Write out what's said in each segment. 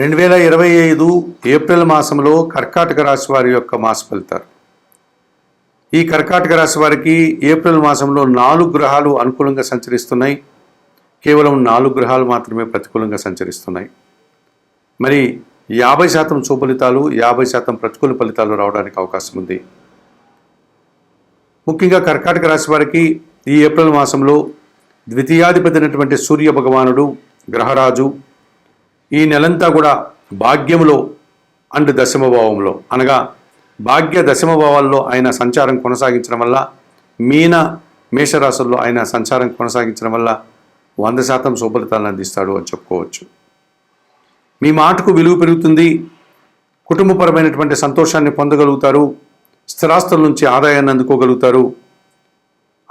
రెండు వేల ఇరవై ఐదు ఏప్రిల్ మాసంలో కర్కాటక రాశి వారి యొక్క మాస ఫలితాలు. ఈ కర్కాటక రాశి వారికి ఏప్రిల్ మాసంలో నాలుగు గ్రహాలు అనుకూలంగా సంచరిస్తున్నాయి. కేవలం నాలుగు గ్రహాలు మాత్రమే ప్రతికూలంగా సంచరిస్తున్నాయి. మరి యాభై శాతం సుఫలితాలు యాభై శాతం ప్రతికూల ఫలితాలు రావడానికి అవకాశం ఉంది. ముఖ్యంగా కర్కాటక రాశి వారికి ఈ ఏప్రిల్ మాసంలో ద్వితీయాధిపతి అయినటువంటి సూర్య భగవానుడు గ్రహరాజు ఈ నెలంతా కూడా భాగ్యములో అండ్ దశమభావంలో అనగా భాగ్య దశమభావాల్లో ఆయన సంచారం కొనసాగించడం వల్ల మీన మేషరాశుల్లో ఆయన సంచారం కొనసాగించడం వల్ల వంద శాతం శుభలితాలను అందిస్తాడు అని చెప్పుకోవచ్చు. మీ మాటకు విలువ పెరుగుతుంది. కుటుంబపరమైనటువంటి సంతోషాన్ని పొందగలుగుతారు. స్థిరాస్తుల నుంచి ఆదాయాన్ని అందుకోగలుగుతారు.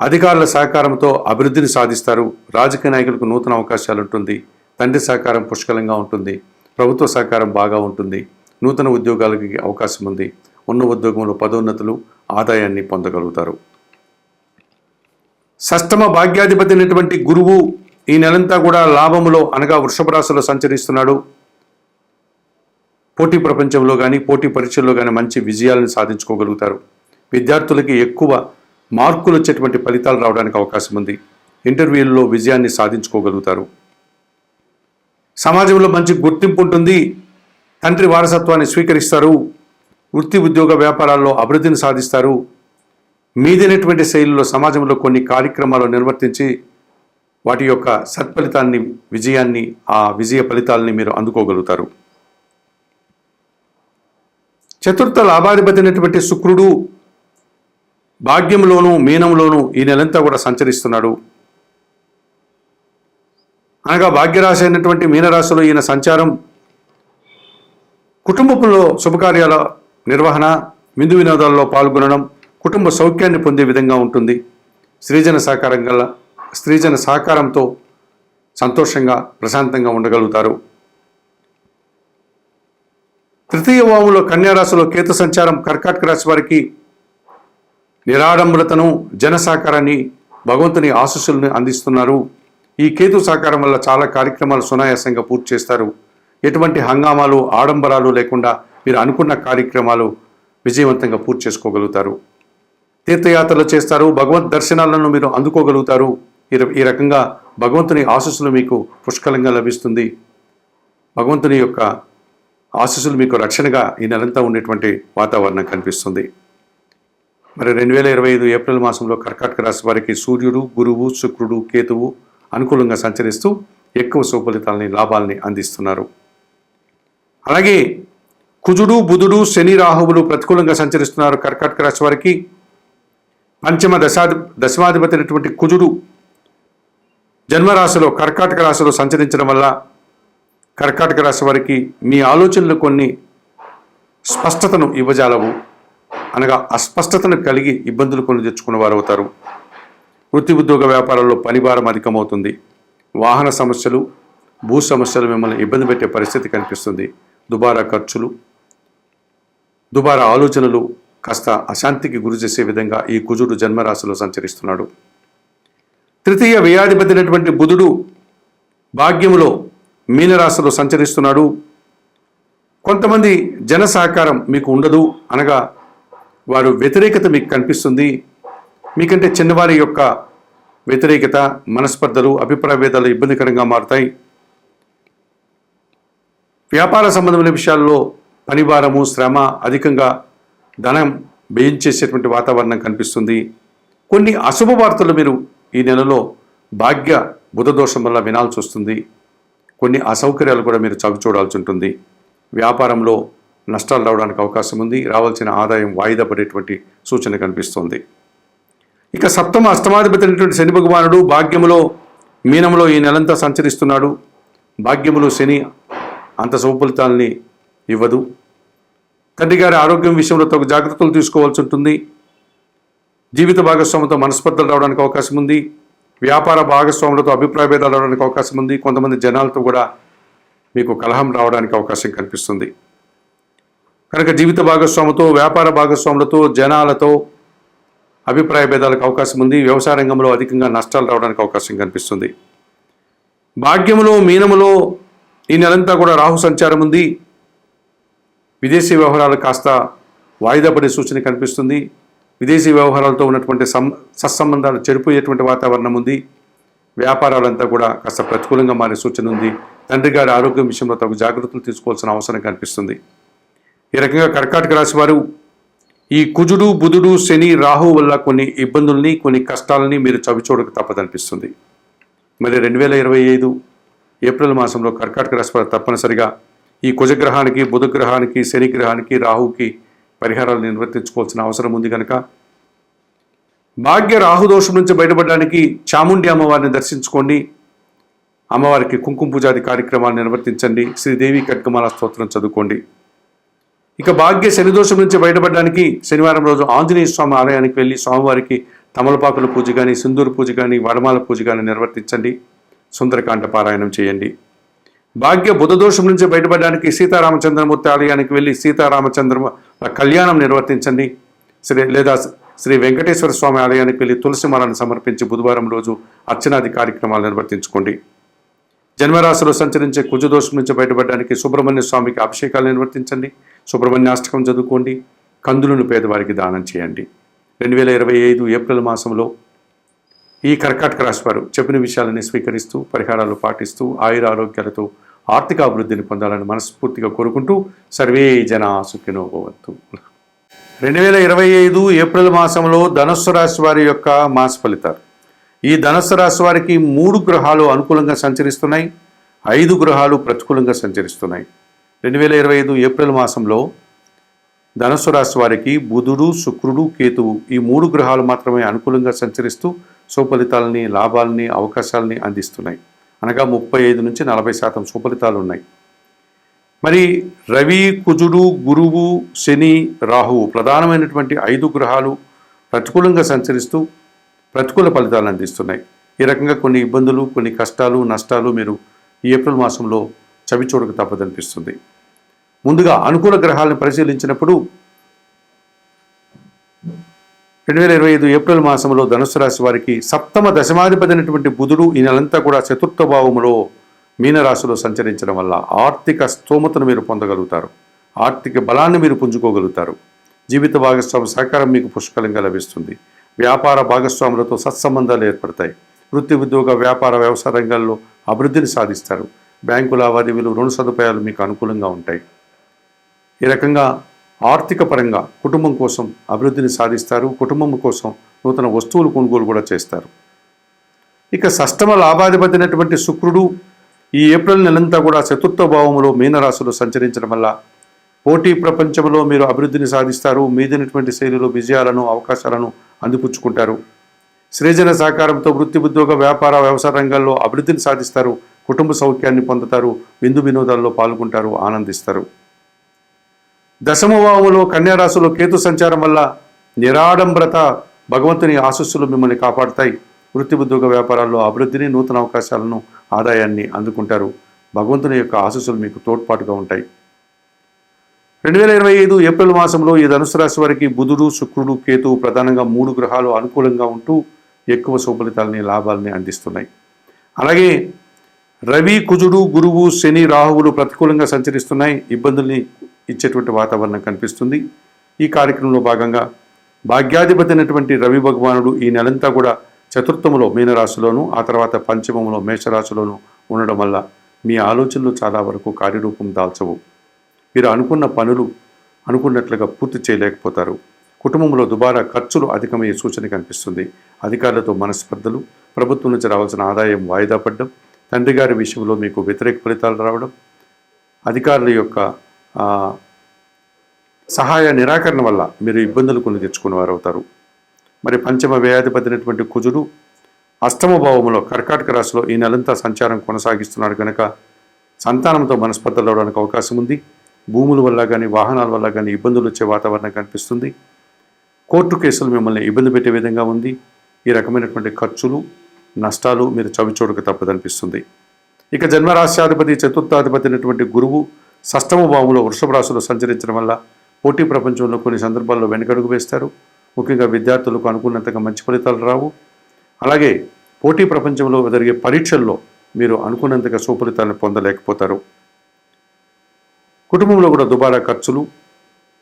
అధికారుల సహకారంతో అభివృద్ధిని సాధిస్తారు. రాజకీయ నాయకులకు నూతన అవకాశాలు ఉంటుంది. తండ్రి సహకారం పుష్కలంగా ఉంటుంది. ప్రభుత్వ సహకారం బాగా ఉంటుంది. నూతన ఉద్యోగాలకి అవకాశం ఉంది. ఉన్న ఉద్యోగంలో పదోన్నతులు ఆదాయాన్ని పొందగలుగుతారు. సష్టమ భాగ్యాధిపతి అయినటువంటి గురువు ఈ నెలంతా కూడా లాభములో అనగా వృషభ రాశిలో సంచరిస్తున్నాడు. పోటీ ప్రపంచంలో కానీ పోటీ పరీక్షల్లో కానీ మంచి విజయాలను సాధించుకోగలుగుతారు. విద్యార్థులకి ఎక్కువ మార్కులు వచ్చేటువంటి ఫలితాలు రావడానికి అవకాశం ఉంది. ఇంటర్వ్యూల్లో విజయాన్ని సాధించుకోగలుగుతారు. సమాజంలో మంచి గుర్తింపు ఉంటుంది. తండ్రి వారసత్వాన్ని స్వీకరిస్తారు. వృత్తి ఉద్యోగ వ్యాపారాల్లో అభివృద్ధిని సాధిస్తారు. మీదైనటువంటి శైలిలో సమాజంలో కొన్ని కార్యక్రమాలు నిర్వర్తించి వాటి యొక్క సత్ఫలితాన్ని విజయాన్ని ఆ విజయ ఫలితాలని మీరు అందుకోగలుగుతారు. చతుర్థ లాభాధిపతినటువంటి శుక్రుడు భాగ్యంలోనూ మీనంలోనూ ఈ నెలంతా కూడా సంచరిస్తున్నాడు. అనగా భాగ్యరాశి అయినటువంటి మీనరాశిలో ఈయన సంచారం కుటుంబంలో శుభకార్యాల నిర్వహణ విందు వినోదాల్లో పాల్గొనడం కుటుంబ సౌఖ్యాన్ని పొందే విధంగా ఉంటుంది. స్త్రీజన సహకారం గల స్త్రీజన సహకారంతో సంతోషంగా ప్రశాంతంగా ఉండగలుగుతారు. తృతీయ వాములో కన్యారాశిలో కేతు సంచారం కర్కాటక రాశి వారికి నిరాడంబరతను జన సహకారాన్ని భగవంతుని ఆశస్సులను అందిస్తున్నారు. ఈ కేతు సహకారం వల్ల చాలా కార్యక్రమాలు సునాయాసంగా పూర్తి చేస్తారు. ఎటువంటి హంగామాలు ఆడంబరాలు లేకుండా మీరు అనుకున్న కార్యక్రమాలు విజయవంతంగా పూర్తి చేసుకోగలుగుతారు. తీర్థయాత్రలు చేస్తారు. భగవత్ దర్శనాలను మీరు అందుకోగలుగుతారు. ఈ ర- ఈ రకంగా భగవంతుని ఆశస్సులు మీకు పుష్కలంగా లభిస్తుంది. భగవంతుని యొక్క ఆశస్సులు మీకు రక్షణగా ఈ నెలంతా ఉండేటువంటి వాతావరణం కనిపిస్తుంది. మరి రెండు వేల ఇరవై ఐదు ఏప్రిల్ మాసంలో కర్కాటక రాశి వారికి సూర్యుడు గురువు శుక్రుడు కేతువు అనుకూలంగా సంచరిస్తూ ఎక్కువ సుఫలితాలని లాభాలని అందిస్తున్నారు. అలాగే కుజుడు బుధుడు శని రాహువులు ప్రతికూలంగా సంచరిస్తున్నారు. కర్కాటక రాశి వారికి పంచమ దశాధి దశమాధిపతి అయినటువంటి కుజుడు జన్మరాశిలో కర్కాటక రాశిలో సంచరించడం వల్ల కర్కాటక రాశి వారికి మీ ఆలోచనలు కొన్ని స్పష్టతను ఇవ్వజాలవు. అనగా అస్పష్టతను కలిగి ఇబ్బందులు కొని తెచ్చుకున్న వారు అవుతారు వృత్తి ఉద్యోగ వ్యాపారాల్లో పనిభారం అధికమవుతుంది. వాహన సమస్యలు భూ సమస్యలు మిమ్మల్ని ఇబ్బంది పెట్టే పరిస్థితి కనిపిస్తుంది. దుబారా ఖర్చులు దుబారా ఆలోచనలు కాస్త అశాంతికి గురి చేసే విధంగా ఈ కుజుడు జన్మరాశిలో సంచరిస్తున్నాడు. తృతీయ వ్యయాధిపతి అయినటువంటి బుధుడు భాగ్యములో మీనరాశిలో సంచరిస్తున్నాడు. కొంతమంది జన సహకారం మీకు ఉండదు అనగా వారు వ్యతిరేకత మీకు కనిపిస్తుంది. మీకంటే చిన్నవారి యొక్క వ్యతిరేకత మనస్పర్ధలు అభిప్రాయ భేదాలు ఇబ్బందికరంగా మారుతాయి. వ్యాపార సంబంధమైన విషయాల్లో పనిభారము శ్రమ అధికంగా ధనం వేయించేసేటువంటి వాతావరణం కనిపిస్తుంది. కొన్ని అశుభ వార్తలు మీరు ఈ నెలలో భాగ్య బుధదోషం వల్ల వినాల్సి వస్తుంది. కొన్ని అసౌకర్యాలు కూడా మీరు చవి చూడాల్సి ఉంటుంది. వ్యాపారంలో నష్టాలు రావడానికి అవకాశం ఉంది. రావాల్సిన ఆదాయం వాయిదా పడేటువంటి సూచన కనిపిస్తుంది. ఇక సప్తమ అష్టమాధిపతి అయినటువంటి శని భగవానుడు భాగ్యములో మీనములో ఈ నెలంతా సంచరిస్తున్నాడు. భాగ్యములో శని అంత శుభఫలితాలని ఇవ్వదు. తండ్రి గారి ఆరోగ్యం విషయంలో తగు జాగ్రత్తలు తీసుకోవాల్సి ఉంటుంది. జీవిత భాగస్వామితో మనస్పర్ధలు రావడానికి అవకాశం ఉంది. వ్యాపార భాగస్వాములతో అభిప్రాయ భేదాలు రావడానికి అవకాశం ఉంది. కొంతమంది జనాలతో కూడా మీకు కలహం రావడానికి అవకాశం కనిపిస్తుంది కనుక జీవిత భాగస్వాముతో వ్యాపార భాగస్వాములతో జనాలతో అభిప్రాయ భేదాలకు అవకాశం ఉంది. వ్యవసాయ రంగంలో అధికంగా నష్టాలు రావడానికి అవకాశం కనిపిస్తుంది. భాగ్యములో మీనములో ఈ నెలంతా కూడా రాహు సంచారం ఉంది. విదేశీ వ్యవహారాలు కాస్త వాయిదా పడే సూచన కనిపిస్తుంది. విదేశీ వ్యవహారాలతో ఉన్నటువంటి సం సత్సంబంధాలు చెడిపోయేటువంటి వాతావరణం ఉంది. వ్యాపారాలంతా కూడా కాస్త ప్రతికూలంగా మారే సూచన ఉంది. తండ్రి గారి ఆరోగ్యం విషయంలో తగు జాగ్రత్తలు తీసుకోవాల్సిన అవసరం కనిపిస్తుంది. ఈ రకంగా కర్కాటక రాశి వారు ఈ కుజుడు బుధుడు శని రాహు వల్ల కొన్ని ఇబ్బందుల్ని కొన్ని కష్టాలని మీరు చవిచూడక తప్పదనిపిస్తుంది. మరి రెండు వేల ఇరవై ఐదు ఏప్రిల్ మాసంలో కర్కాటక రాశి వారు తప్పనిసరిగా ఈ కుజగ్రహానికి బుధగ్రహానికి శని గ్రహానికి రాహుకి పరిహారాలు నిర్వర్తించుకోవాల్సిన అవసరం ఉంది కనుక భాగ్య రాహుదోషం నుంచి బయటపడడానికి చాముండి అమ్మవారిని దర్శించుకోండి. అమ్మవారికి కుంకుమ పూజాది కార్యక్రమాలు నిర్వర్తించండి. శ్రీదేవి కట్కమాల స్తోత్రం చదువుకోండి. ఇక భాగ్య శనిదోషం నుంచి బయటపడడానికి శనివారం రోజు ఆంజనేయ స్వామి ఆలయానికి వెళ్ళి స్వామివారికి తమలపాకుల పూజ కానీ సింధూరు పూజ కానీ వడమాల పూజ కానీ నిర్వర్తించండి. సుందరకాండ పారాయణం చేయండి. భాగ్య బుధదోషం నుంచి బయటపడడానికి సీతారామచంద్రమూర్తి ఆలయానికి వెళ్ళి సీతారామచంద్ర కళ్యాణం నిర్వర్తించండి. శ్రీ లేదా శ్రీ వెంకటేశ్వర స్వామి ఆలయానికి వెళ్ళి తులసి మాలను సమర్పించి బుధవారం రోజు అర్చనాది కార్యక్రమాలు నిర్వర్తించుకోండి. జన్మరాశిలో సంచరించే కుజదోషం నుంచి బయటపడడానికి సుబ్రహ్మణ్య స్వామికి అభిషేకాలు నిర్వర్తించండి. సుబ్రహ్మణ్యాష్టకం చదువుకోండి. కందులను పేదవారికి దానం చేయండి. రెండు వేల ఇరవై ఐదు ఏప్రిల్ మాసంలో ఈ కర్కాటక రాశి వారు చెప్పిన విషయాలని స్వీకరిస్తూ పరిహారాలు పాటిస్తూ ఆయుర ఆరోగ్యాలతో ఆర్థిక అభివృద్ధిని పొందాలని మనస్ఫూర్తిగా కోరుకుంటూ సర్వే జన సుఖినో రెండు వేల ఇరవై ఐదు ఏప్రిల్ మాసంలో ధనుస్సు రాశి వారి యొక్క మాస ఫలితాలు. ఈ ధనుస్సు రాశి వారికి మూడు గ్రహాలు అనుకూలంగా సంచరిస్తున్నాయి. ఐదు గ్రహాలు ప్రతికూలంగా సంచరిస్తున్నాయి. రెండు వేల ఇరవై ఐదు ఏప్రిల్ మాసంలో ధనుసు రాశి వారికి బుధుడు శుక్రుడు కేతువు ఈ మూడు గ్రహాలు మాత్రమే అనుకూలంగా సంచరిస్తూ సుఫలితాలని లాభాలని అవకాశాలని అందిస్తున్నాయి. అనగా ముప్పై ఐదు నుంచి నలభై శాతం సుఫలితాలు ఉన్నాయి. మరి రవి కుజుడు గురువు శని రాహువు ప్రధానమైనటువంటి ఐదు గ్రహాలు ప్రతికూలంగా సంచరిస్తూ ప్రతికూల ఫలితాలు అందిస్తున్నాయి. ఈ రకంగా కొన్ని ఇబ్బందులు కొన్ని కష్టాలు నష్టాలు మీరు ఈ ఏప్రిల్ మాసంలో చవి చూడక తప్పదనిపిస్తుంది. ముందుగా అనుకూల గ్రహాలను పరిశీలించినప్పుడు రెండు వేల ఇరవై ఐదు ఏప్రిల్ మాసంలో ధనుసు రాశి వారికి సప్తమ దశమాధిపతి అయినటువంటి బుధుడు ఈ నెలంతా కూడా చతుర్థ భావములో మీనరాశిలో సంచరించడం వల్ల ఆర్థిక స్తోమతను మీరు పొందగలుగుతారు. ఆర్థిక బలాన్ని మీరు పుంజుకోగలుగుతారు. జీవిత భాగస్వామి సహకారం మీకు పుష్కలంగా లభిస్తుంది. వ్యాపార భాగస్వాములతో సత్సంబంధాలు ఏర్పడతాయి. వృత్తి ఉద్యోగ వ్యాపార వ్యవసాయ రంగాల్లో అభివృద్ధిని సాధిస్తారు. బ్యాంకు లావాదేవీలు రుణ సదుపాయాలు మీకు అనుకూలంగా ఉంటాయి. ఈ రకంగా ఆర్థిక పరంగా కుటుంబం కోసం అభివృద్ధిని సాధిస్తారు. కుటుంబం కోసం నూతన వస్తువులు కొనుగోలు కూడా చేస్తారు. ఇక సష్టమ లాభాధిపతినటువంటి శుక్రుడు ఈ ఏప్రిల్ నెలంతా కూడా చతుర్థ భావములో మీనరాశిలో సంచరించడం వల్ల పోటీ ప్రపంచంలో మీరు అభివృద్ధిని సాధిస్తారు. మీదైనటువంటి శైలిలో విజయాలను అవకాశాలను అందిపుచ్చుకుంటారు. సృజన సహకారంతో వృత్తి ఉద్యోగ వ్యాపార వ్యవసాయ రంగాల్లో అభివృద్ధిని సాధిస్తారు. కుటుంబ సౌఖ్యాన్ని పొందుతారు. విందు వినోదాల్లో పాల్గొంటారు. ఆనందిస్తారు. దశమ భావములో కన్యారాశిలో కేతు సంచారం వల్ల నిరాడంబ్రత భగవంతుని ఆశస్సులు మిమ్మల్ని కాపాడుతాయి. వృత్తి ఉద్యోగ వ్యాపారాల్లో అభివృద్ధిని నూతన అవకాశాలను ఆదాయాన్ని అందుకుంటారు. భగవంతుని యొక్క ఆశస్సులు మీకు తోడ్పాటుగా ఉంటాయి. రెండు వేల ఇరవై ఐదు ఏప్రిల్ మాసంలో ఈ ధనుసు రాశి వారికి బుధుడు శుక్రుడు కేతువు ప్రధానంగా మూడు గ్రహాలు అనుకూలంగా ఉంటూ ఎక్కువ శుభలితాలని లాభాలని అందిస్తున్నాయి. అలాగే రవి కుజుడు గురువు శని రాహువులు ప్రతికూలంగా సంచరిస్తున్నాయి. ఇబ్బందుల్ని ఇచ్చేటువంటి వాతావరణం కనిపిస్తుంది. ఈ కార్యక్రమంలో భాగంగా భాగ్యాధిపతి అయినటువంటి రవి భగవానుడు ఈ నెలంతా కూడా చతుర్థములో మీనరాశిలోను ఆ తర్వాత పంచమములో మేషరాశిలోను ఉండడం వల్ల మీ ఆలోచనలు చాలా వరకు కార్యరూపం దాల్చవు. మీరు అనుకున్న పనులు అనుకున్నట్లుగా పూర్తి చేయలేకపోతారు. కుటుంబంలో దుబారా ఖర్చులు అధికమయ్యే సూచన కనిపిస్తుంది. అధికారులతో మనస్పర్ధలు ప్రభుత్వం నుంచి రావాల్సిన ఆదాయం వాయిదా పడడం తండ్రి గారి విషయంలో మీకు వ్యతిరేక ఫలితాలు రావడం అధికారుల యొక్క సహాయ నిరాకరణ వల్ల మీరు ఇబ్బందులు కొని తెచ్చుకునేవారు అవుతారు మరి పంచమ వ్యయాధిపతినటువంటి కుజుడు అష్టమ భావములో కర్కాటక రాశిలో ఈ నెలంతా సంచారం కొనసాగిస్తున్నాడు కనుక సంతానంతో మనస్పర్ధలు అవడానికి అవకాశం ఉంది. భూముల వల్ల కానీ వాహనాల వల్ల కానీ ఇబ్బందులు వచ్చే వాతావరణం కనిపిస్తుంది. కోర్టు కేసులు మిమ్మల్ని ఇబ్బంది పెట్టే విధంగా ఉంది. ఈ రకమైనటువంటి ఖర్చులు నష్టాలు మీరు చవిచూడక తప్పదనిపిస్తుంది. ఇక జన్మరాశ్యాధిపతి చతుర్థాధిపతి అయినటువంటి గురువు షష్టమ భావంలో వృషభ రాశిలో సంచరించడం వల్ల పోటీ ప్రపంచంలో కొన్ని సందర్భాల్లో వెనకడుగు వేస్తారు. ముఖ్యంగా విద్యార్థులకు అనుకున్నంతగా మంచి ఫలితాలు రావు. అలాగే పోటీ ప్రపంచంలో జరిగే పరీక్షల్లో మీరు అనుకున్నంతగా సుఫలితాలను పొందలేకపోతారు. కుటుంబంలో కూడా దుబారా ఖర్చులు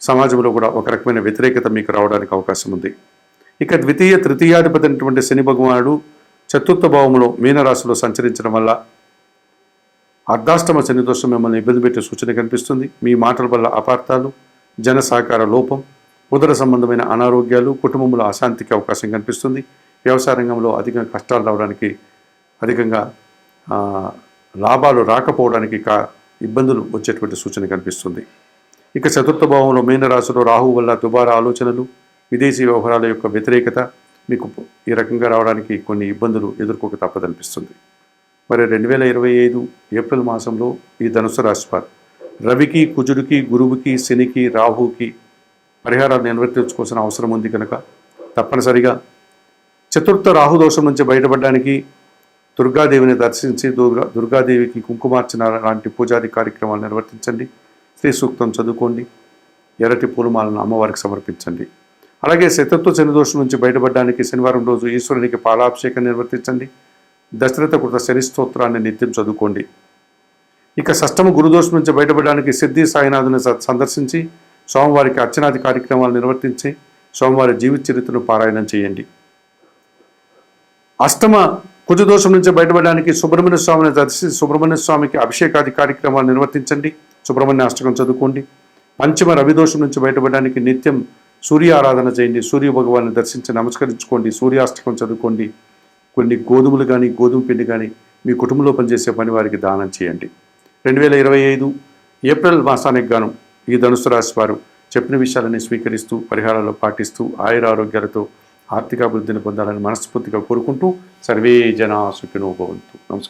సమాజంలో కూడా ఒక రకమైన వ్యతిరేకత మీకు రావడానికి అవకాశం ఉంది. ఇక ద్వితీయ తృతీయాధిపతి అయినటువంటి శని భగవానుడు చతుర్థ భావంలో మీనరాశిలో సంచరించడం వల్ల అర్ధాష్టమ శని దోషం మిమ్మల్ని ఇబ్బంది పెట్టే సూచన కనిపిస్తుంది. మీ మాటల వల్ల అపార్థాలు జన సహకార లోపం ఉదర సంబంధమైన అనారోగ్యాలు కుటుంబంలో అశాంతికి అవకాశం కనిపిస్తుంది. వ్యవసాయ రంగంలో అధికంగా కష్టాలు రావడానికి అధికంగా లాభాలు రాకపోవడానికి కా ఇబ్బందులు వచ్చేటువంటి సూచన కనిపిస్తుంది. ఇక చతుర్థ భావంలో మీనరాశిలో రాహు వల్ల దుబారా ఆలోచనలు విదేశీ వ్యవహారాల యొక్క వ్యతిరేకత మీకు ఈ రకంగా రావడానికి కొన్ని ఇబ్బందులు ఎదుర్కోక తప్పదనిపిస్తుంది. మరి రెండు వేల ఇరవై ఐదు ఏప్రిల్ మాసంలో ఈ ధనుసు రాశివారు. రవికి కుజుడికి గురువుకి శనికి రాహుకి పరిహారాలు నిర్వర్తించుకోవాల్సిన అవసరం ఉంది కనుక తప్పనిసరిగా చతుర్థ రాహుదోషం నుంచి బయటపడడానికి దుర్గాదేవిని దర్శించి దుర్గా దుర్గాదేవికి కుంకుమార్చన లాంటి పూజాది కార్యక్రమాలు నిర్వర్తించండి. శ్రీ సూక్తం చదువుకోండి. ఎర్రటి పూలమాలను అమ్మవారికి సమర్పించండి. అలాగే శతత్వ శని దోషం నుంచి బయటపడడానికి శనివారం రోజు ఈశ్వరునికి పాలాభిషేకం నిర్వర్తించండి. దశరథ కృత శని స్తోత్రాన్ని నిత్యం చదువుకోండి. ఇక షష్టమ గురుదోషం నుంచి బయటపడడానికి సిద్ధి సాయినాథుని స- సందర్శించి సోమవారికి అర్చనాది కార్యక్రమాలు నిర్వర్తించి సోమవారి జీవిత చరిత్రను పారాయణం చేయండి. అష్టమ కుజదోషం నుంచి బయటపడడానికి సుబ్రహ్మణ్య స్వామిని దర్శించి సుబ్రహ్మణ్య స్వామికి అభిషేకాది కార్యక్రమాలు నిర్వర్తించండి. సుబ్రహ్మణ్య అష్టకం చదువుకోండి. పంచమ రవిదోషం నుంచి బయటపడడానికి నిత్యం సూర్య ఆరాధన చేయండి. సూర్య భగవాన్ని దర్శించి నమస్కరించుకోండి. సూర్యాష్టకం చదువుకోండి. కొన్ని గోధుమలు కానీ గోధుమ పిండి కానీ మీ కుటుంబంలో పనిచేసే పని వారికి దానం చేయండి. రెండు వేల ఇరవై ఐదు ఏప్రిల్ మాసానికి గాను ఈ ధనుసు రాశి వారు చెప్పిన విషయాలని స్వీకరిస్తూ పరిహారాలు పాటిస్తూ ఆయుర ఆరోగ్యాలతో ఆర్థికాభివృద్ధిని పొందాలని మనస్ఫూర్తిగా కోరుకుంటూ సర్వే జనా సుఖినోభవంతు నమస్కారం.